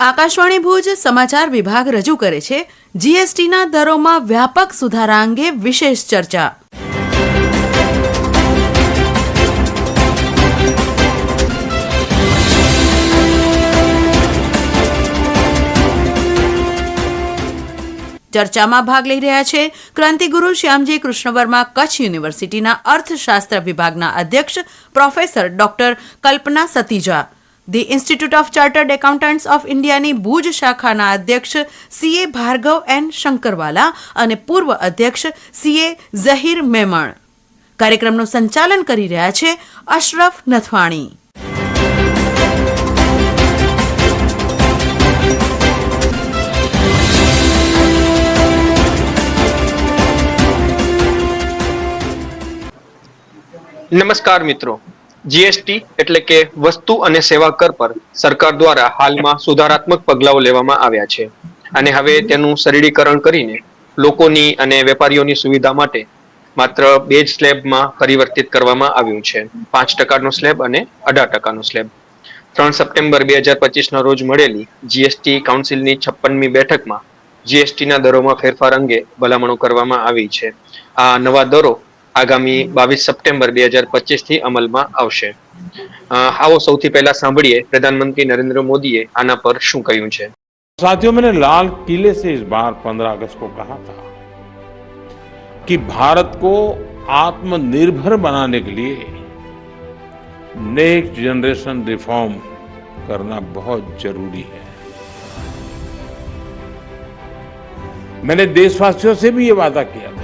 આકાશવાણી ભુજ સમાચાર વિભાગ રજૂ કરે છે, જીએસટીના દરોમાં વ્યાપક સુધારા અંગે વિશેષ ચર્ચા. ચર્ચામાં ભાગ લઈ રહ્યા છે ક્રાંતિગુરુ શ્યામજી કૃષ્ણવર્મા કચ્છ યુનિવર્સિટીના અર્થશાસ્ત્ર વિભાગના અધ્યક્ષ professor doctor Kalpana Satija. The institute of chartered accountants of ઇન્ડિયાની ભુજ શાખાના અધ્યક્ષ સીએ ભાર્ગવ એન શંકરવાલા અને પૂર્વ અધ્યક્ષ સીએ ઝહીર મેમણ કાર્યક્રમનું સંચાલન કરી રહ્યા છે અશરફ નથવાણી નમસ્કાર મિત્રો. જીએસટી એટલે કે વસ્તુ અને સેવા કર પર સરકાર દ્વારા હાલમાં સુધારાત્મક પગલાઓ લેવામાં આવ્યા છે. અને હવે તેનું સરળીકરણ કરીને લોકોની અને વેપારીઓની સુવિધા માટે માત્ર બે જ સ્લેબમાં પરિવર્તિત કરવામાં આવ્યું છે. પાંચ ટકાનો સ્લેબ અને અઢાર ટકાનો સ્લેબ. ત્રણ સપ્ટેમ્બર બે હજાર પચીસના રોજ મળેલી જીએસટી કાઉન્સિલની છપ્પનમી બેઠકમાં જીએસટીના દરોમાં ફેરફાર અંગે ભલામણો કરવામાં આવી છે. આ નવા દરો આગામી બાવીસ સપ્ટેમ્બર બે હજાર પચીસ થી અમલમાં આવશે અ, આવો સૌથી પહેલા સાંભળીએ પ્રધાનમંત્રી નરેન્દ્ર મોદીએ આના પર શું કહ્યું છે साथियों मैंने लाल किले से इस बार 15 अगस्त को कहा था कि भारत को आत्मनिर्भर बनाने के लिए नेक्स्ट जनरेशन रिफॉर्म करना बहुत जरूरी है मैंने देशवासियों से भी ये वादा किया था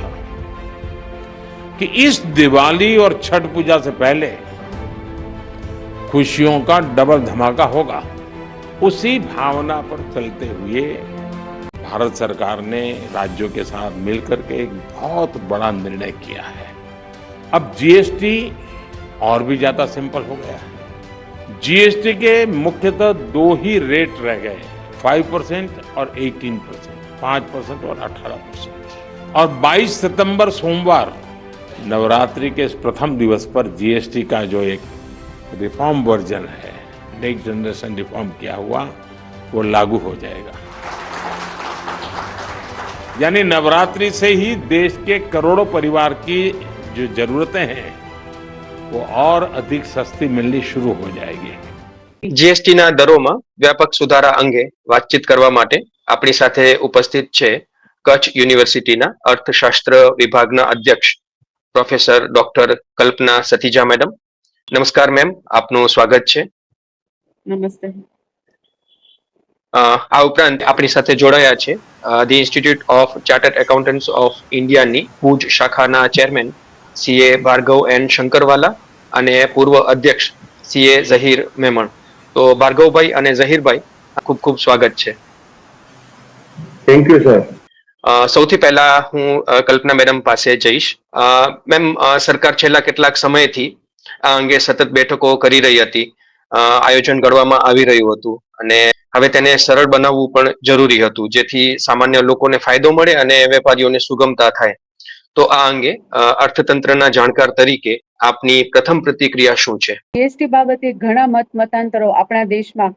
कि इस दिवाली और छठ पूजा से पहले खुशियों का डबल धमाका होगा। उसी भावना पर चलते हुए भारत सरकार ने राज्यों के साथ मिलकर के एक बहुत बड़ा निर्णय किया है। अब जीएसटी और भी ज़्यादा सिंपल हो गया। है जीएसटी के मुख्यतः दो ही रेट रह गए, फाइव परसेंट और एटीन परसेंट, पाँच परसेंट और अठारह परसेंट। और 22 सितंबर सोमवार नवरात्रि के इस प्रथम दिवस पर जीएसटी का जो एक रिफॉर्म वर्जन है नेक्स्ट जनरेशन रिफॉर्म किया हुआ वो लागू हो जाएगा यानी नवरात्रि से ही देश के करोड़ों परिवार की जो जरूरतें हैं वो और अधिक सस्ती मिलनी शुरू हो जाएगी જીએસટીના દરોમાં વ્યાપક સુધારા અંગે વાતચીત કરવા માટે આપણી સાથે ઉપસ્થિત છે કચ્છ યુનિવર્સિટીના અર્થશાસ્ત્ર વિભાગના અધ્યક્ષ professor doctor Kalpana Satija madam. નમસ્કાર મેમ આપનું સ્વાગત છે. નમસ્તે. આ ઉપરાંત આપણી સાથે જોડાયા છે the institute of chartered accountants of ઇન્ડિયાની ભુજ શાખાના chairman CA Bhargav N Shankarwala અને પૂર્વ અધ્યક્ષ સીએ ઝહીર મેમણ. તો ભાર્ગવભાઈ અને ઝહીરભાઈ ખૂબ ખૂબ સ્વાગત છે. થેન્ક યુ સર સૌથી પહેલા હું કલ્પના મેડમ પાસે જઈશ. મેમ સરકાર છેલ્લા કેટલાક સમયથી આ અંગે સતત બેઠકો કરી રહી હતી. આયોજન ઘડવામાં આવી રહ્યું હતું અને હવે તેને સરળ બનાવવું પણ જરૂરી હતું, જેથી સામાન્ય લોકોને ફાયદો મળે અને વેપારીઓને સુગમતા થાય. તો આ અંગે અર્થતંત્રના જાણકાર તરીકે આપની પ્રથમ પ્રતિક્રિયા શું છે? જીએસટી બાબતે ઘણા મત, મતાંતરો આપણા દેશમાં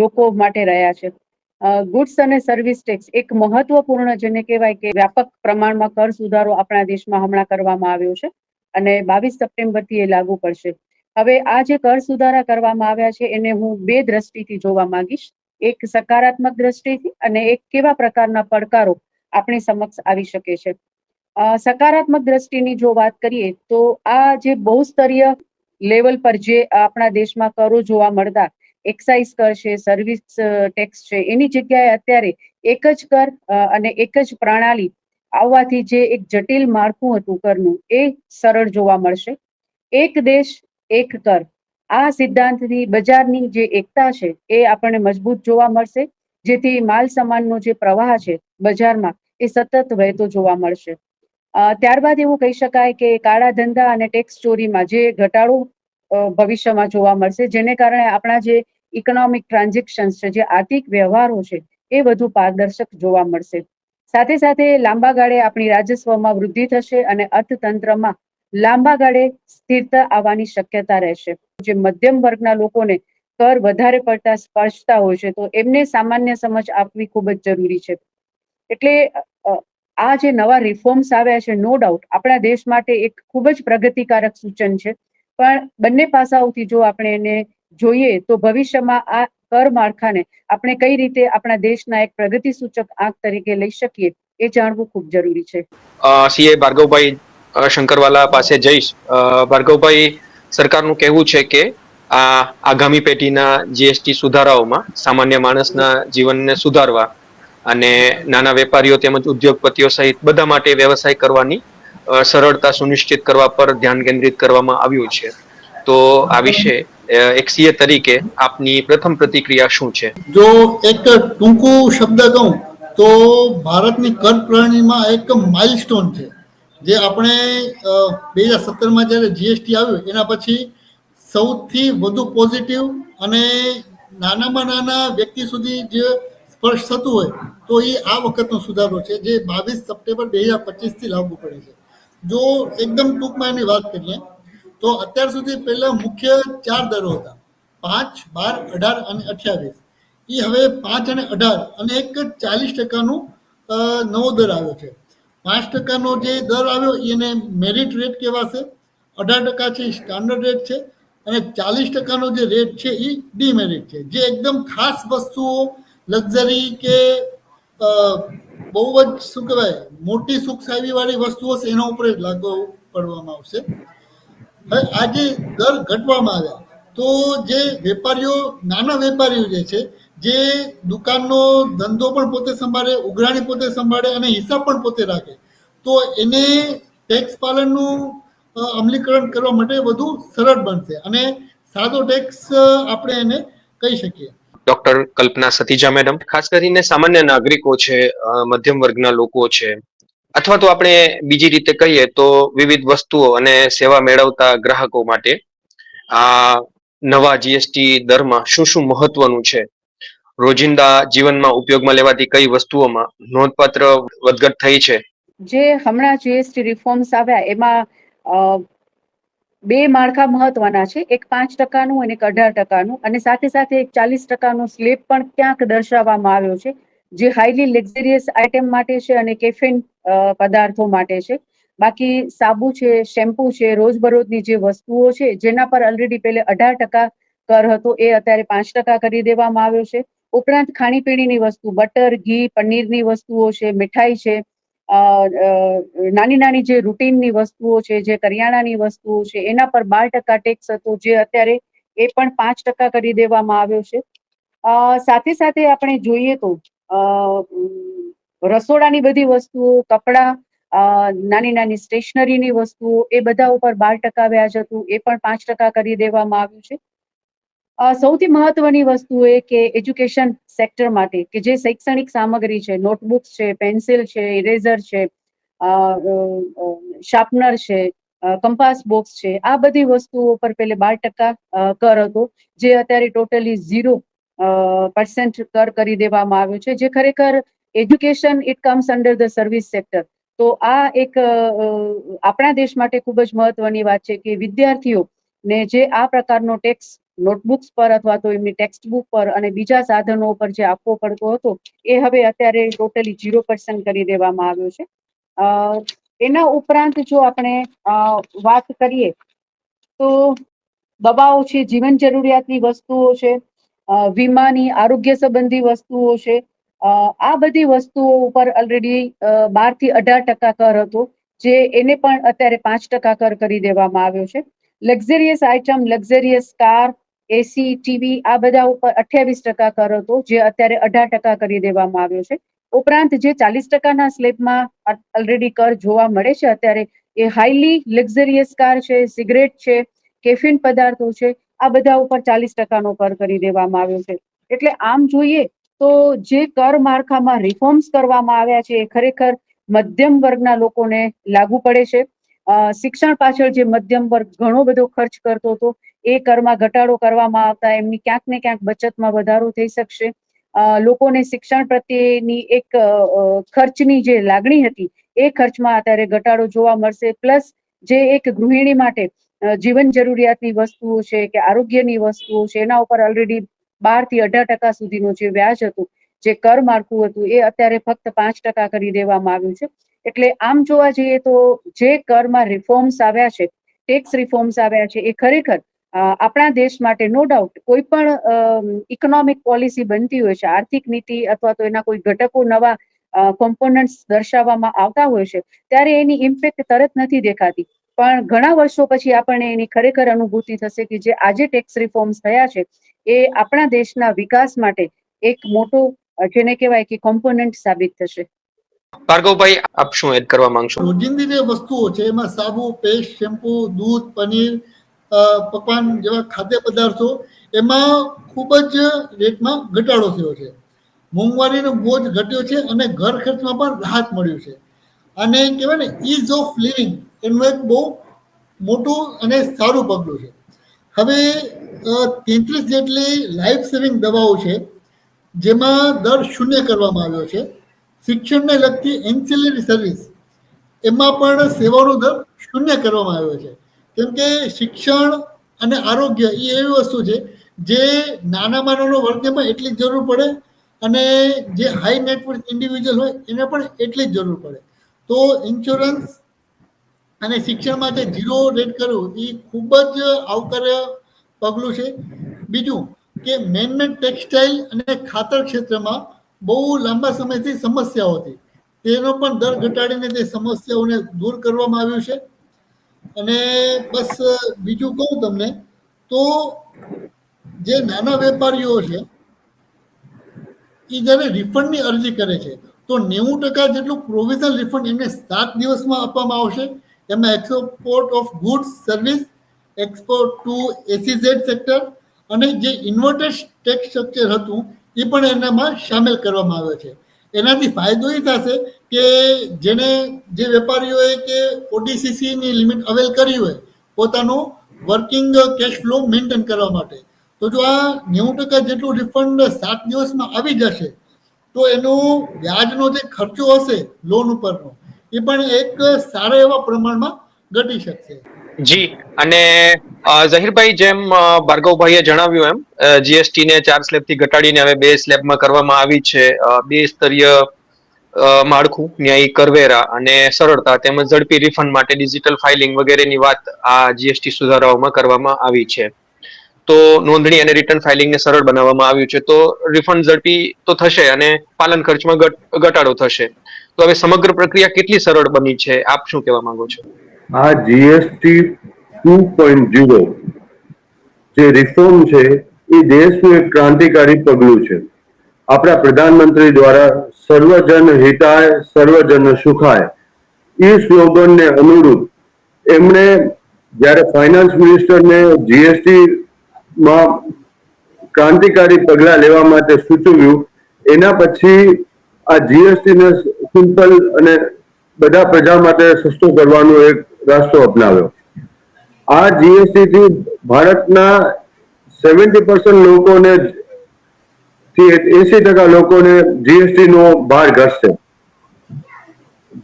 લોકો માટે રહ્યા છે. ગુડ્સ અને સર્વિસ ટેક્સ એક મહત્વપૂર્ણ જેને કહેવાય કે વ્યાપક પ્રમાણમાં કર સુધારો આપણા દેશમાં હમણાં કરવામાં આવ્યો છે અને બાવીસ સપ્ટેમ્બરથી એ લાગુ પડશે. હવે આ જે કર સુધારા કરવામાં આવ્યા છે એને હું બે દ્રષ્ટિથી જોવા માંગીશ. એક સકારાત્મક દ્રષ્ટિથી અને એક કેવા પ્રકારના પડકારો આપણી સમક્ષ આવી શકે છે. સકારાત્મક દ્રષ્ટિની જો વાત કરીએ તો આ જે બહુસ્તરીય લેવલ પર જે આપણા દેશમાં કરો જોવા મળતા એક્સાઇઝ કર છે સર્વિસ ટેક્સ છે, એની જગ્યાએ અત્યારે એક જ કર અને એક જ પ્રણાલી આવવાથી જે એક જટિલ માળખું હતું કરનું એ સરળ જોવા મળશે. એક દેશ, એક કર. આ સિદ્ધાંતથી બજારની જે એકતા છે, એ આપણને મજબૂત જોવા મળશે. જેથી માલ સામાનનો જે પ્રવાહ છે, બજારમાં, એ સતત વહેતો જોવા મળશે. ત્યારબાદ એવું કહી શકાય કે કાળા ધંધા અને ટેક્સ ચોરીમાં જે ઘટાડો ભવિષ્યમાં જોવા મળશે. જેને કારણે આપણા જે ઇકોનોમિક ટ્રાન્ઝેક્શન્સ છે, જે આર્થિક વ્યવહારો છે, એ વધુ પારદર્શક જોવા મળશે. સાથે સાથે લાંબા ગાળે આપણી રાજસ્વમાં વૃદ્ધિ થશે અને અર્થતંત્રમાં લાંબા ગાળે સ્થિરતા આવવાની શક્યતા રહેશે. જે મધ્યમ વર્ગના લોકોને કર વધારે પડતા સ્પર્શતા હોય છે, તો એમને સામાન્ય સમજ આપવી ખૂબ જ જરૂરી છે. એટલે આ જે નવા રિફોર્મ્સ આવ્યા છે નો ડાઉટ આપણા દેશ માટે એક ખૂબ જ પ્રગતિકારક સૂચન છે. પણ બંને પાસાઓથી જો આપણે એને જોઈએ તો ભવિષ્યમાં આ કર માળખાને આપણે કઈ રીતે આપણા દેશના એક પ્રગતિ સૂચક આંક તરીકે લઈ શકીએ એ જાણવું ખૂબ જરૂરી છે. સીએ ભાર્ગવભાઈ શંકરવાલા પાસે જઈશ. ભાર્ગવભાઈ, સરકારનું કહેવું છે કે આ આગામી પેઢીના જીએસટી સુધારાઓમાં સામાન્ય માણસના જીવનને સુધારવા અને નાના વેપારીઓ તેમજ ઉદ્યોગપતિઓ સહિત બધા માટે વ્યવસાય કરવાની સરળતા સુનિશ્ચિત કરવા પર ધ્યાન કેન્દ્રિત કરવામાં આવ્યું છે. તો આ વિશે એક સીએ તરીકે આપની પ્રથમ પ્રતિક્રિયા શું છે? જો એક ટૂંકું શબ્દ કહું, તો ભારતની કર પ્રણાલીમાં એક માઇલસ્ટોન છે. જે આપણે બે હજાર સત્તરમાં જ્યારે જીએસટી આવ્યું, એના પછી સૌથી વધુ પોઝિટિવ અને નાનામાં નાના વ્યક્તિ સુધી જે સ્પર્શ થતું હોય, તો એ આ વખતનો સુધારો છે, જે બાવીસ સપ્ટેમ્બર બે હજાર પચીસથી લાગુ પડે છે. જો એકદમ ટૂંકમાં એની વાત કરીએ, તો અત્યાર સુધી પહેલા મુખ્ય ચાર દરો હતા. પાંચ, બાર, અઢાર અને અઠ્યાવીસ. એ હવે પાંચ અને અઢાર અને એક ચાલીસ ટકાનું નવો દર આવ્યો છે. પાંચ ટકાનો જે દર આવ્યો એને મેરિટ રેટ કહેવાશે. અઢાર ટકા છે સ્ટાન્ડર્ડ રેટ છે. અને ચાલીસ ટકાનો જે રેટ છે એ ડીમેરિટ છે. જે એકદમ ખાસ વસ્તુઓ લક્ઝરી કે બહુ જ શું કહેવાય, મોટી સુખ વાળી વસ્તુઓ છે એના ઉપર જ લાગુ પડવામાં આવશે. હવે આજે દર ઘટવામાં આવ્યા, તો જે વેપારીઓ, નાના વેપારીઓ જે છે, જે દુકાનનો ધંધો પણ પોતે સંભાળે, ઉઘરાણી પોતે સંભાળે અને હિસાબ પણ પોતે રાખે, તો એને ટેક્સ પાલનનું અમલીકરણ કરવા માટે વધુ સરળ બનશે અને સાદો ટેક્સ આપણે એને કહી શકીએ. Doctor Kalpana Satija madam. ખાસ કરીને સામાન્ય નાગરિકો છે મધ્યમ વર્ગના લોકો છે. અથવા તો આપણે બીજી રીતે કહીએ તો વિવિધ વસ્તુઓ અને સેવા મેળવતા ગ્રાહકો માટે, આ, નવા જીએસટી દરમાં શું શું મહત્વનું છે? રોજિંદા જીવનમાં ઉપયોગમાં લેવાતી કઈ વસ્તુઓમાં નોંધપાત્ર વધઘટ થઈ છે? જે હમણાં જીએસટી રિફોર્મ્સ આવ્યા, એમાં બે માળખા મહત્વના છે. એક પાંચ ટકાનું અને એક અઢાર ટકાનું અને સાથે સાથે એક ચાલીસ ટકાનો સ્લેબ પણ ક્યાંક દર્શાવવામાં આવ્યો છે, જે હાઈલી લક્ઝરિયસ આઇટમ માટે છે અને કેફેન પદાર્થો માટે છે. બાકી સાબુ છે શેમ્પુ છે, રોજબરોજની જે વસ્તુઓ છે, જેના પર ઓલરેડી પહેલે અઢાર ટકા કર હતો, એ અત્યારે પાંચ ટકા કરી દેવામાં આવ્યો છે. ઉપરાંત ખાણીપીણીની વસ્તુ, બટર, ઘી, પનીરની વસ્તુઓ છે, મીઠાઈ છે નાની નાની જે રૂટીનની વસ્તુઓ છે, જે કરિયાણાની વસ્તુઓ છે, એના પર બાર ટકા ટેક્સ હતો, જે અત્યારે એ પણ પાંચ ટકા કરી દેવામાં આવ્યો છે. સાથે સાથે આપણે જોઈએ તો રસોડાની બધી વસ્તુઓ, કપડાં નાની નાની સ્ટેશનરીની વસ્તુઓ, એ બધા ઉપર બાર ટકા વ્યાજ હતું, એ પણ પાંચ ટકા કરી દેવામાં આવ્યું છે. સૌથી મહત્વની વસ્તુ એ કે એજ્યુકેશન સેક્ટર માટે કે જે શૈક્ષણિક સામગ્રી છે, નોટબુક્સ છે, પેન્સિલ છે, ઇરેઝર છે શાર્પનર છે કંપાસ બોક્સ છે, આ બધી વસ્તુઓ પર પેલે બાર ટકા કર હતો, જે અત્યારે ટોટલી ઝીરો પર્સન્ટ કર કરી દેવામાં આવ્યો છે, જે ખરેખર education it comes under the service sector. તો આ એક આપણા દેશ માટે ખૂબ જ મહત્વની વાત છે કે વિદ્યાર્થીઓ ને જે આ પ્રકારનો ટેક્સ નોટબુક્સ પર અથવા તો એમની ટેક્સ્ટ બુક પર અને બીજા સાધનો પર જે આપવો પડતો હતો, એ હવે અત્યારે ટોટલી ઝીરો પર્સન્ટ કરી દેવામાં આવ્યો છે. એના ઉપરાંત જો આપણે વાત કરીએ, તો દવાઓ છે, જીવન જરૂરિયાતની વસ્તુઓ છે વીમાની આરોગ્ય સંબંધી વસ્તુઓ છે આ બધી વસ્તુઓ ઉપર ઓલરેડી બારથી અઢાર ટકા કર હતો, જે એને પણ અત્યારે પાંચ ટકા કર કરી દેવામાં આવ્યો છે. Luxurious item luxurious car AC TV આ બધા ઉપર અઠ્યાવીસ ટકા કર હતો, જે અત્યારે અઢાર ટકા કરી દેવામાં આવ્યો છે. ઉપરાંત જે ચાલીસ ટકાના સ્લેબમાં ઓલરેડી કર જોવા મળે છે, અત્યારે એ હાઈલી લક્ઝરિયસ કાર છે સિગરેટ છે કેફીન પદાર્થો છે, આ બધા ઉપર ચાલીસ ટકાનો કર કરી દેવામાં આવ્યો છે. એટલે આમ જોઈએ તો જે કર માળખામાં રિફોર્મ્સ કરવામાં આવ્યા છે, એ ખરેખર મધ્યમ વર્ગના લોકોને લાગુ પડે છે. શિક્ષણ પાછળ જે મધ્યમ વર્ગ ઘણો બધો ખર્ચ કરતો હતો એ કરમાં ઘટાડો કરવામાં આવતા, એમની ક્યાંક ને ક્યાંક બચતમાં વધારો થઈ શકશે. લોકોને શિક્ષણ પ્રત્યેની એક ખર્ચની જે લાગણી હતી, એ ખર્ચમાં અત્યારે ઘટાડો જોવા મળશે. પ્લસ જે એક ગૃહિણી માટે જીવન જરૂરિયાતની વસ્તુઓ છે કે આરોગ્યની વસ્તુઓ છે, એના ઉપર ઓલરેડી બારથી અઢાર ટકા સુધીનું જે વ્યાજ હતું, જે કર માળખું હતું, એ અત્યારે ફક્ત પાંચ ટકા કરી દેવામાં આવ્યું છે. એટલે આમ જોવા જઈએ તો જે કરમાં રિફોર્મ્સ આવ્યા છે ટેક્સ રિફોર્મ્સ આવ્યા છે, એ ખરેખર આપણા દેશ માટે નો ડાઉટ કોઈ પણ ઇકોનોમિક પોલિસી બનતી હોય છે આર્થિક નીતિ અથવા તો એના કોઈ ઘટકો નવા કોમ્પોનન્ટ્સ દર્શાવવામાં આવતા હોય છે ત્યારે એની ઇમ્પેક્ટ તરત નથી દેખાતી. પણ ઘણા વર્ષો પછી આપણને એની ખરેખર અનુભૂતિ થશે કે જે આજે ટેક્સ રિફોર્મ્સ થયા છે એ આપણા દેશના વિકાસ માટે એક મોટો જેને કહેવાય કે કોમ્પોનન્ટ સાબિત થશે. ભાર્ગવભાઈ આપ શું એડ કરવા માંગશો? રોજિંદી જે વસ્તુઓ છે એમાં સાબુ પેસ્ટ શેમ્પુ દૂધ પનીર પકવાન જેવા ખાદ્ય પદાર્થો એમાં ખૂબ જ રેટમાં ઘટાડો થયો છે. મોંઘવારીનો બોજ ઘટ્યો છે અને ઘર ખર્ચમાં પણ રાહત મળ્યું છે. અને કહેવાય ને ઇઝ ઓફ લિવિંગ એનું એક બહુ મોટું અને સારું પગલું છે. હવે તેત્રીસ જેટલી લાઈફ સેવિંગ દવાઓ છે, જેમાં દર શૂન્ય કરવામાં આવ્યો છે. શિક્ષણને લગતી એન્સિલરી સર્વિસ એમાં પણ સેવાનો દર શૂન્ય કરવામાં આવ્યો છે. કેમ કે શિક્ષણ અને આરોગ્ય એ એવી વસ્તુ છે જે નાનો વર્ગમાં એટલી જ જરૂર પડે અને જે હાઈ નેટવર્ક ઇન્ડિવિજ્યુઅલ હોય એને પણ એટલી જ જરૂર પડે. તો ઇન્સ્યોરન્સ અને શિક્ષણ માટે ઝીરો રેટ કરવું એ ખૂબ જ આવકાર્ય પગલું છે. બીજું કે મેનમેડ ટેક્સટાઇલ અને ખાતર ક્ષેત્રમાં બહુ લાંબા સમયથી સમસ્યાઓ હતી. તેનો પણ દર ઘટાડીને તે સમસ્યાઓને દૂર કરવામાં આવ્યું છે. અને બસ, બીજું કહું તમને, તો જે નાના વેપારીઓ છે એ જ્યારે રિફંડની અરજી કરે છે, તો નેવું ટકા જેટલું પ્રોવિઝનલ રિફંડ એમને સાત દિવસમાં આપવામાં આવશે. એમાં export of goods service export to SEZ sector અને જે ઇન્વર્ટેડ ટેક્સ સ્ટ્રક્ચર હતું એ પણ એનામાં સામેલ કરવામાં આવે છે. એનાથી ફાયદો એ થશે કે જેને જે વેપારીઓએ કે ઓડીસીસીની લિમિટ અવેલ કરી હોય પોતાનું વર્કિંગ કેશ ફ્લો મેન્ટેન કરવા માટે. તો જો આ નેવું ટકા જેટલું રિફંડ સાત દિવસમાં આવી જશે, તો એનો વ્યાજનો જે ખર્ચો હશે, લોન ઉપરનો, એ પણ એક સારા એવા પ્રમાણમાં ઘટી શકશે. જી, અને ઝહીરભાઈ જેમ ભાર્ગવભાઈએ જણાવ્યું એમ જીએસટી ને ચાર સ્લેબથી ઘટાડીને હવે બે સ્લેબમાં કરવામાં આવી છે બે સ્તરીય માળખું ન્યાયી કરવેરા અને સરળતા તેમજ ઝડપી રિફંડ માટે ડિજિટલ ફાઇલિંગ વગેરેની વાત આ જીએસટી સુધારાઓમાં કરવામાં આવી છે. તો નોંધણી અને રિટર્ન ફાઇલિંગને સરળ બનાવવામાં આવ્યું છે. તો રિફંડ ઝડપી તો થશે અને પાલન ખર્ચમાં ઘટાડો થશે. તો હવે સમગ્ર પ્રક્રિયા કેટલી સરળ બની છે? આપ શું કહેવા માંગો છો? આ જીએસટી ટુ પોઈન્ટ ઝીરો જે રિફોર્મ છે, એ દેશનું એક ક્રાંતિકારી પગલું છે. આપણા પ્રધાનમંત્રી દ્વારા સર્વજન હિતાય, સર્વજન સુખાય. એ સ્લોગનને અનુરૂપ એમણે જ્યારે ફાઇનાન્સ મિનિસ્ટરને જીએસટીમાં ક્રાંતિકારી પગલાં લેવા માટે સૂચવ્યું, એના પછી આ જીએસટી ને સિમ્પલ અને બધા પ્રજા માટે સસ્તો કરવાનો એક રસ્તો અપનાવ્યો. આ જીએસટી થી ભારતના સેવન્ટી પર્સન્ટ લોકોને એસી ટકા લોકોને જીએસટી નો ભાર ઘટશે.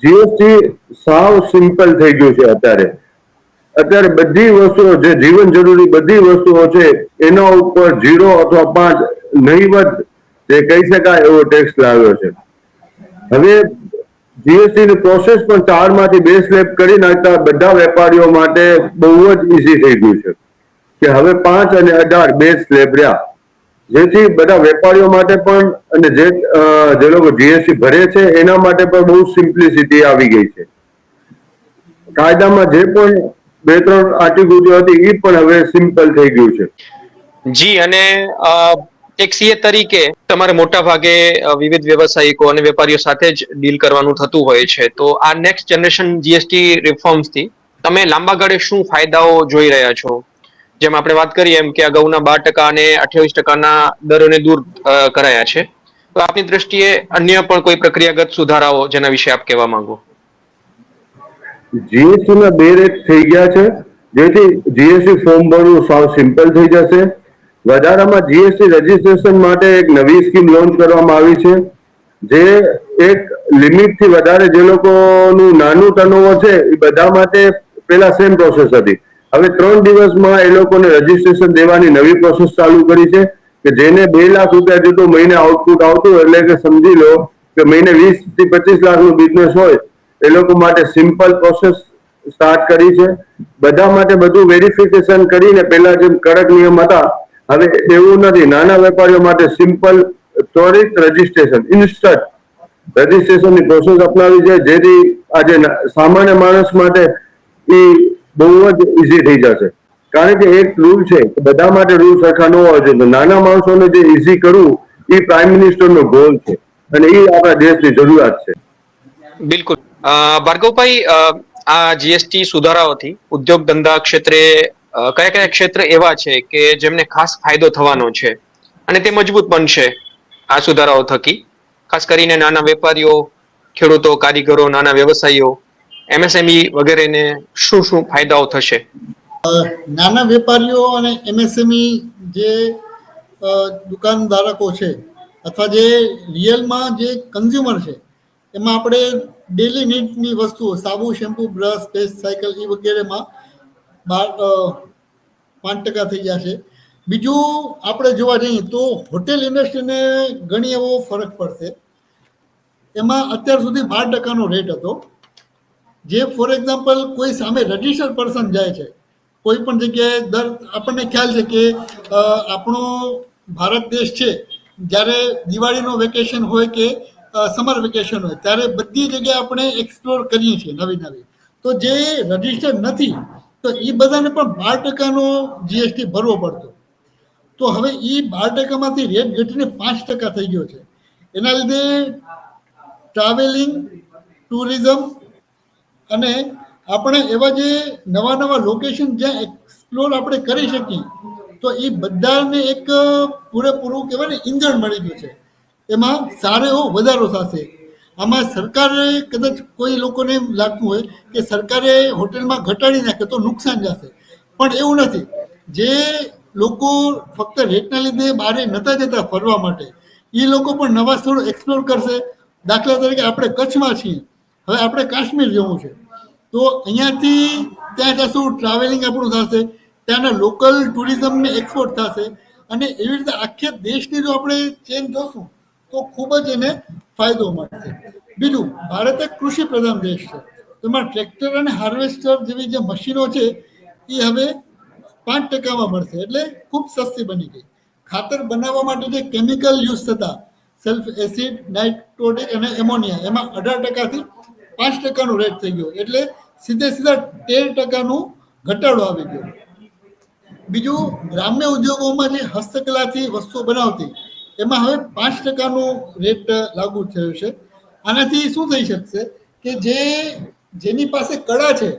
જીએસટી સાવ સિમ્પલ થઈ ગયું છે અત્યારે. અત્યારે બધી વસ્તુઓ જે જીવન જરૂરી બધી વસ્તુઓ છે, એના ઉપર ઝીરો અથવા પાંચ નહીવત જે કહી શકાય એવો ટેક્સ લાવ્યો છે. હવે જીએસટી ની પ્રોસેસ પણ ચારમાંથી બે સ્લેબ કરી નાખતા બધા વેપારીઓ માટે બહુ જ ઈઝી થઈ ગયું છે. કે હવે પાંચ અને અઢાર બે સ્લેબ રહ્યા. જેથી બધા વેપારીઓ માટે પણ અને જે જે લોકો જીએસટી ભરે છે, એના માટે પણ બહુ સિમ્પ્લિસિટી આવી ગઈ છે. કાયદામાં જે પણ બે ત્રણ આર્ટિકલ હતી એ પણ હવે સિમ્પલ થઈ ગયું છે. જી, અને એક સીએ તરીકે તમારે મોટા ભાગે વિવિધ વ્યવસાયિકો અને વેપારીઓ સાથે જ ડીલ કરવાનું થતું હોય છે. તો આ નેક્સ્ટ જનરેશન જીએસટી રિફોર્મ્સથી તમે લાંબા ગાળે શું ફાયદાઓ જોઈ રહ્યા છો? જેમ આપણે વાત કરીએ એમ કે અગાઉના બાર ટકા અને અઠ્યાવીસ ટકાના દરોને દૂર કરાયા છે. તો આપની દ્રષ્ટિએ અન્ય પણ કોઈ પ્રક્રિયાગત સુધારાઓ જેના વિશે આપ કહેવા માંગો? જીએસટી ના બે રેટ થઈ ગયા છે. જેથી જીએસટી ફોર્મ ભરવું સાવ સિમ્પલ થઈ જશે. વધારામાં જીએસટી રજીસ્ટ્રેશન માટે એક નવી સ્કીમ લોન્ચ કરવામાં આવી છે, જે એક લિમિટથી વધારે જે લોકોનું નાનું ટર્નઓવર છે, એ બધા માટે પેલા સેમ પ્રોસેસ હતી. હવે ત્રણ દિવસમાં એ લોકોને રજીસ્ટ્રેશન દેવાની નવી પ્રોસેસ ચાલુ કરી છે, કે જેને બે લાખ રૂપિયા જેટલું મહિને આઉટપુટ આવતું એટલે કે સમજી લો કે મહિને વીસથી પચીસ લાખનું બિઝનેસ હોય, એ લોકો માટે સિમ્પલ પ્રોસેસ સ્ટાર્ટ કરી છે. બધા માટે બધું વેરિફિકેશન કરીને પહેલા જેમ કડક નિયમ હતા હવે એવું નથી. નાના વેપારીઓ માટે સિમ્પલ ત્વરિત રજીસ્ટ્રેશન ઇન્સ્ટન્ટ રજીસ્ટ્રેશનની પ્રોસેસ અપનાવી છે, જેથી આજે સામાન્ય માણસ માટે એ બહુ જ ઈઝી થઈ જશે. કારણ કે એક રૂલ છે બધા માટે રૂલ સરખા ન હોવા તો નાના માણસોને જે ઈઝી કરવું, એ પ્રાઇમ મિનિસ્ટરનો ગોલ છે. અને એ આપણા દેશની જરૂરિયાત છે. બિલકુલ. ભાર્ગવભાઈ આ જીએસટી સુધારાઓથી ઉદ્યોગ ધંધા ક્ષેત્રે કયા કયા ક્ષેત્ર એવા છે કે જેમને ખાસ ફાયદો થવાનો છે? અને તે મજબૂત બનશે આ સુધારાઓ થકી. ખાસ કરીને નાના વેપારીઓ, ખેડૂતો, કારીગરો, નાના વ્યવસાયીઓ, એમએસએમઈ વગેરેને શું શું ફાયદાઓ થશે? નાના વેપારીઓ અને એમએસએમઈ જે દુકાન દુકાનધારકો છે અથવા જે રિયલમાં જે કન્ઝ્યુમર છે, એમાં આપણે ડેલી નીડની વસ્તુઓ, સાબુ શેમ્પુ બ્રશ પેસ્ટ સાયકલ એ વગેરેમાં બાર પાંચ ટકા થઈ જશે બીજું આપણે જોવા જઈએ તો હોટેલ ઇન્ડસ્ટ્રીને ઘણી એવો ફરક પડશે. એમાં અત્યાર સુધી બાર ટકાનો રેટ હતો. જે ફોર એક્ઝામ્પલ કોઈ સામે રજિસ્ટર્ડ પર્સન જાય છે, કોઈ પણ જગ્યાએ દર, આપણને ખ્યાલ છે કે આપણો ભારત દેશ છે, જ્યારે દિવાળીનો વેકેશન હોય કે સમર વેકેશન હોય, ત્યારે બધી જગ્યાએ આપણે એક્સપ્લોર કરીએ છીએ નવી નવી તો જે રજિસ્ટર નથી તો એ બધાને પણ બાર ટકાનો જીએસટી ભરવો પડતો. તો હવે એ બાર ટકામાંથી રેટ ઘટીને પાંચ ટકા થઈ ગયો છે. એના લીધે ટ્રાવેલિંગ ટુરિઝમ અને આપણે એવા જે નવા નવા લોકેશન જ્યાં એક્સપ્લોર આપણે કરી શકીએ, તો એ બધાને એક પૂરેપૂરું કહેવાય ને ઇંધણ મળી ગયું છે. એમાં સારો એવો વધારો થશે. આમાં સરકારે કદાચ કોઈ લોકોને એમ લાગતું હોય કે સરકારે હોટેલમાં ઘટાડી નાખે તો નુકસાન જશે. પણ એવું નથી. જે લોકો ફક્ત રેટના લીધે બહાર નતા જતા ફરવા માટે, એ લોકો પણ નવા સ્થળો એક્સપ્લોર કરશે. દાખલા તરીકે આપણે કચ્છમાં છીએ. હવે આપણે કાશ્મીર જવું છે. તો અહીંયાથી ત્યાં જશું ટ્રાવેલિંગ આપણું થશે. ત્યાંના લોકલ ટુરિઝમને એક્સપોર્ટ થશે. અને એવી રીતે આખે દેશની જો આપણે ચેન જોશું તો ખૂબ જ એને ફાયદો મળશે. બીજું, ભારત એક કૃષિ પ્રધાન દેશ છે. તેમાં ટ્રેક્ટર અને હાર્વેસ્ટર જેવી જે મશીનો છે, એ હવે પાંચ ટકામાં મળશે એટલે ખૂબ સસ્તી બની ગઈ. ખાતર બનાવવા માટે જે કેમિકલ યુઝ થતા સેલ્ફ એસિડ નાઇટ્રોટિક અને એમોનિયા એમાં અઢાર ટકાથી પાંચ ટકાનો રેટ થઈ ગયો. એટલે સીધે સીધા તેર ટકાનું ઘટાડો આવી ગયો. બીજું, ગ્રામ્ય ઉદ્યોગોમાં જે હસ્તકલાથી વસ્તુઓ બનાવતી એમાં હવે પાંચ ટકાનો રેટ લાગુ થયો છે. આનાથી શું થઈ શકશે કે જે, જેની પાસે કળા છે,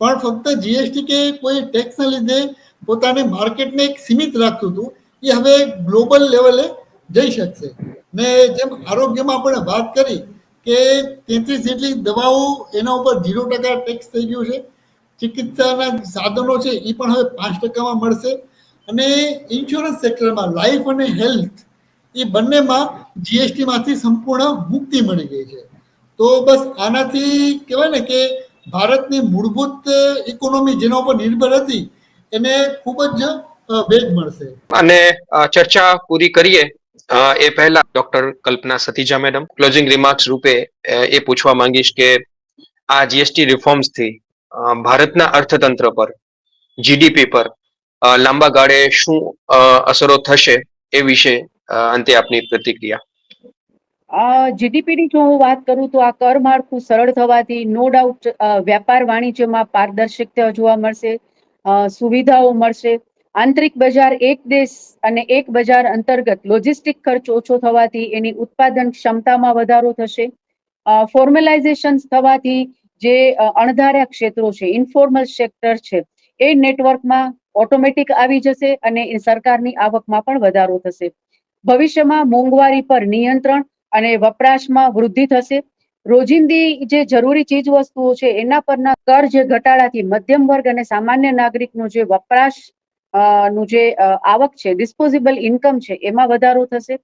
પણ ફક્ત જીએસટી કે કોઈ ટેક્સના લીધે પોતાને માર્કેટને એક સીમિત રાખતું હતું, એ હવે ગ્લોબલ લેવલે જઈ શકશે. ને જેમ આરોગ્યમાં આપણે વાત કરી કે તેત્રીસ જેટલી દવાઓ એના ઉપર ઝીરો ટકા ટેક્સ થઈ ગયું છે. ચિકિત્સાના સાધનો છે, એ પણ હવે પાંચ ટકામાં મળશે. અને ઇન્સ્યોરન્સ સેક્ટરમાં લાઈફ અને હેલ્થ એ બંનેમાં જીએસટીમાંથી સંપૂર્ણ મુક્તિ મળી ગઈ છે. તો બસ આનાથી કહેવાય ને કે ભારતની મૂળભૂત ઇકોનોમી જેના ઉપર નિર્ભર હતી, એને ખૂબ જ વેગ મળશે. અને ચર્ચા પૂરી કરીએ એ પહેલા doctor Kalpana Satija madam. Closing remarks રૂપે એ પૂછવા માંગીશ કે આ જીએસટી રિફોર્મ્સથી થી ભારતના અર્થતંત્ર પર જીડીપી પર લાંબા ગાળે શું અસરો થશે એ વિશે અંતે આપની પ્રતિક્રિયા. જીડીપીની જો હું વાત કરું તો આ કર માળખું સરળ થવાથી નો ડાઉટ વેપાર વાણિજ્યમાં પારદર્શકતા જોવા મળશે સુવિધાઓ મળશે. આંતરિક બજાર એક દેશ અને એક બજાર અંતર્ગત લોજિસ્ટિક ખર્ચ ઓછો થવાથી એની ઉત્પાદન ક્ષમતામાં વધારો થશે. ફોર્મલાઇઝેશન થવાથી જે અણધાર્યા ક્ષેત્રો છે ઇન્ફોર્મલ સેક્ટર છે, એ નેટવર્કમાં ઓટોમેટિક આવી જશે અને સરકારની આવકમાં પણ વધારો થશે. ભવિષ્યમાં મોંઘવારી પર નિયંત્રણ અને વપરાશમાં વૃદ્ધિ થશે. રોજિંદી જે જરૂરી ચીજ વસ્તુઓ છે, એના પરના કર જે ઘટાડાથી મધ્યમ વર્ગ અને સામાન્ય નાગરિકનો જે વપરાશનું જે આવક છે ડિસ્પોઝેબલ ઇન્કમ છે, એમાં વધારો થશે.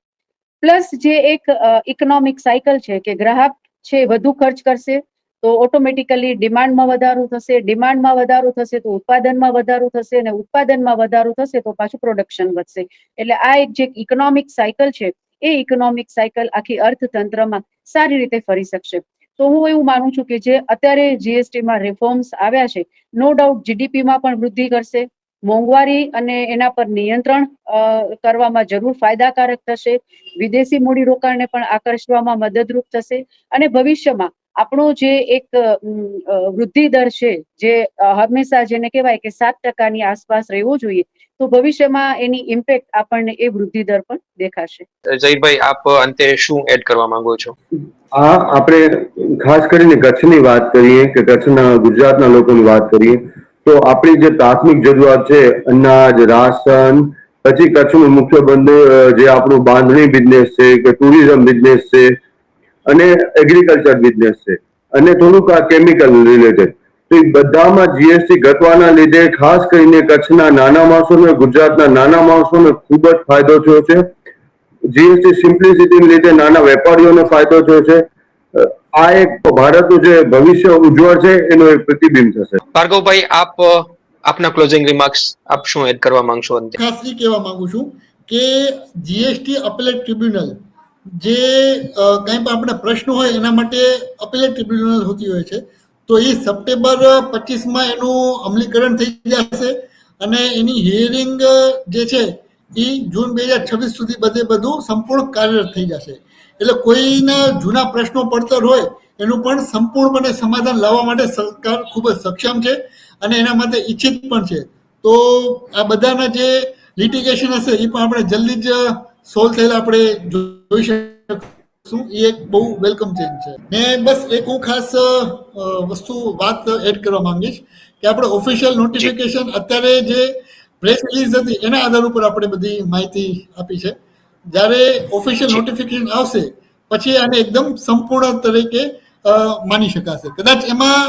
પ્લસ જે એક ઇકોનોમિક સાયકલ છે કે ગ્રાહક છે, વધુ ખર્ચ કરશે. તો ઓટોમેટિકલી ડિમાન્ડમાં વધારો થશે ડિમાન્ડમાં વધારો થશે તો ઉત્પાદનમાં વધારો થશે અને ઉત્પાદનમાં વધારો થશે તો પાછું પ્રોડક્શન વધશે. એટલે આ એક જે ઇકોનોમિક સાયકલ છે, એ ઇકોનોમિક સાયકલ આખી અર્થતંત્રમાં સારી રીતે ફરી શકશે. તો હું એવું માનું છું કે જે અત્યારે જીએસટીમાં રિફોર્મ્સ આવ્યા છે નો ડાઉટ જીડીપીમાં પણ વૃદ્ધિ કરશે. મોંઘવારી અને એના પર નિયંત્રણ કરવામાં જરૂર ફાયદાકારક થશે. વિદેશી મૂડીરોકાણને પણ આકર્ષવામાં મદદરૂપ થશે. અને ભવિષ્યમાં આપણો જે એક વૃદ્ધિ દર છે જે હંમેશા જેને કહેવાય કે સાત ટકાની આસપાસ રહેવો જોઈએ તો ભવિષ્યમાં એની ઇમ્પેક્ટ આપણને એ વૃદ્ધિ દર પણ દેખાશે. જયભાઈ આપ અંતે શું એડ કરવા માંગો છો? આ આપણે ખાસ કરીને કચ્છની વાત કરીએ કે કચ્છના ગુજરાતના લોકોની વાત કરીએ તો આપણી જે પ્રાથમિક જરૂરિયાત છે અનાજ રાશન પછી કચ્છનું મુખ્ય બંદર જે આપણું બાંધણી બિઝનેસ છે કે ટુરિઝમ બિઝનેસ છે અને એગ્રીકલ્ચર બિઝનેસ છે. અને થોડુંક આ કેમિકલ રિલેટેડ તો એ બધામાં જીએસટી ઘટવાના લીધે ખાસ કરીને કચ્છના નાના માણસોને ગુજરાતના નાના માણસોને ખૂબ જ ફાયદો થયો છે. જીએસટી સિમ્પ્લિસિટીને લીધે નાના વેપારીઓને ફાયદો થયો છે. આ એક ભારતનું જે ભવિષ્ય ઉજ્જવળ છે એનું એક પ્રતિબિંબ થશે. ભાર્ગવભાઈ આપ આપના ક્લોઝિંગ રિમાર્ક્સ આપ શું એડ કરવા માંગશો અંતે? ખાસ એ કહેવા માંગુ છું કે જીએસટી અપેલેટ ટ્રિબ્યુનલ જે કંઈ પણ આપણે પ્રશ્ન હોય એના માટે અપીલ ટ્રિબ્યુનલ હોતી હોય છે. તો એ સપ્ટેમ્બર પચીસમાં એનું અમલીકરણ થઈ જશે અને એની હિયરિંગ, જે છે, એ જૂન બે હજાર છવ્વીસ સુધી બધે બધું સંપૂર્ણ કાર્યરત થઈ જશે. એટલે કોઈના જૂના પ્રશ્નો પડતર હોય, એનું પણ સંપૂર્ણપણે સમાધાન લાવવા માટે સરકાર ખૂબ જ સક્ષમ છે અને એના માટે ઈચ્છિત પણ છે. તો આ બધાના જે લિટિગેશન હશે, એ પણ આપણે જલ્દી જ સોલ્વ થયેલા આપણે જોઈ શકશું. એ એક બહુ વેલકમ ચેન્જ છે. ને બસ એક હું ખાસ વસ્તુ વાત એડ કરવા માંગીશ કે આપણે ઓફિશિયલ નોટિફિકેશન અત્યારે જે પ્રેસ રિલીઝ હતી એના આધાર ઉપર આપણે બધી માહિતી આપી છે. જ્યારે ઓફિશિયલ નોટિફિકેશન આવશે પછી આને એકદમ સંપૂર્ણ તરીકે માની શકાશે. કદાચ એમાં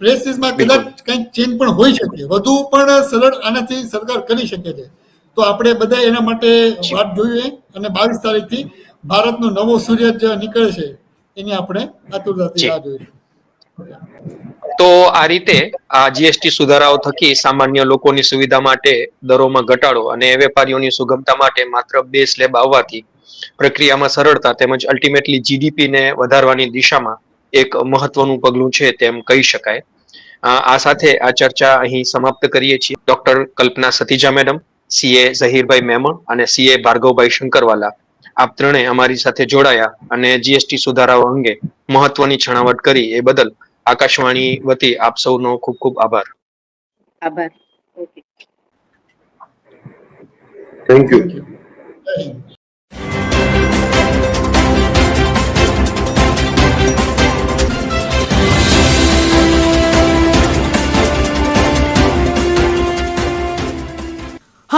પ્રેસિસમાં કદાચ કંઈક ચેન્જ પણ હોઈ શકે. વધુ પણ સરળ આનાથી સરકાર કરી શકે છે. તો આપણે બધા એના માટે વાત જોઈએ અને બાવીસ તારીખથી ભારતનો નવો સૂર્ય જે નીકળે છે એની આપણે આતુરતાથી રાહ જોઈએ તો આ રીતે આ જીએસટી સુધારાઓ થકી સામાન્ય લોકોની સુવિધા માટે દરોમાં ઘટાડો અને વેપારીઓની સુગમતા માટે માત્ર બે સ્લેબ આવવાથી પ્રક્રિયામાં સરળતા તેમજ અલ્ટિમેટલી જીડીપી ને વધારવાની દિશામાં એક મહત્વનું પગલું છે તેમ કહી શકાય. આ સાથે આ ચર્ચા અહીં સમાપ્ત કરીએ છીએ. Doctor Kalpana Satija madam. CA ઝહીરભાઈ Memon અને સીએ ભાર્ગવભાઈ શંકરવાલા. આપ ત્રણે અમારી સાથે જોડાયા અને જીએસટી સુધારાઓ અંગે મહત્વની છણાવટ કરી એ બદલ આકાશવાણી વતી આપ સૌનો ખૂબ ખૂબ આભાર. આભાર. થેન્ક યુ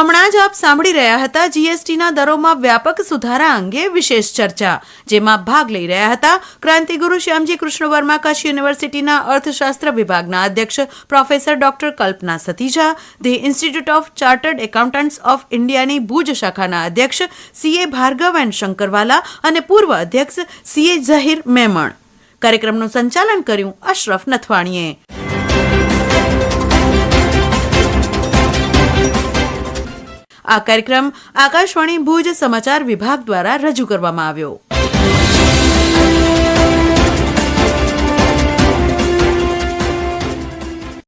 હમણાં જ આપ સાંભળી રહ્યા હતા જીએસટીના દરોમાં વ્યાપક સુધારા અંગે વિશેષ ચર્ચા, જેમાં ભાગ લઈ રહ્યા હતા ક્રાંતિગુરુ શ્યામજી કૃષ્ણ વર્મા કચ્છ યુનિવર્સિટીના અર્થશાસ્ત્ર વિભાગના અધ્યક્ષ professor doctor Kalpana Satija, the institute of chartered accountants of ઇન્ડિયાની ભુજ શાખાના અધ્યક્ષ સીએ ભાર્ગવ એન્ડ શંકરવાલા અને પૂર્વ અધ્યક્ષ સીએ ઝહીર મેમણ. કાર્યક્રમનું સંચાલન કર્યું અશરફ નથવાણીએ. આ કાર્યક્રમ આકાશવાણી ભુજ સમાચાર વિભાગ દ્વારા રજૂ કરવામાં આવ્યો.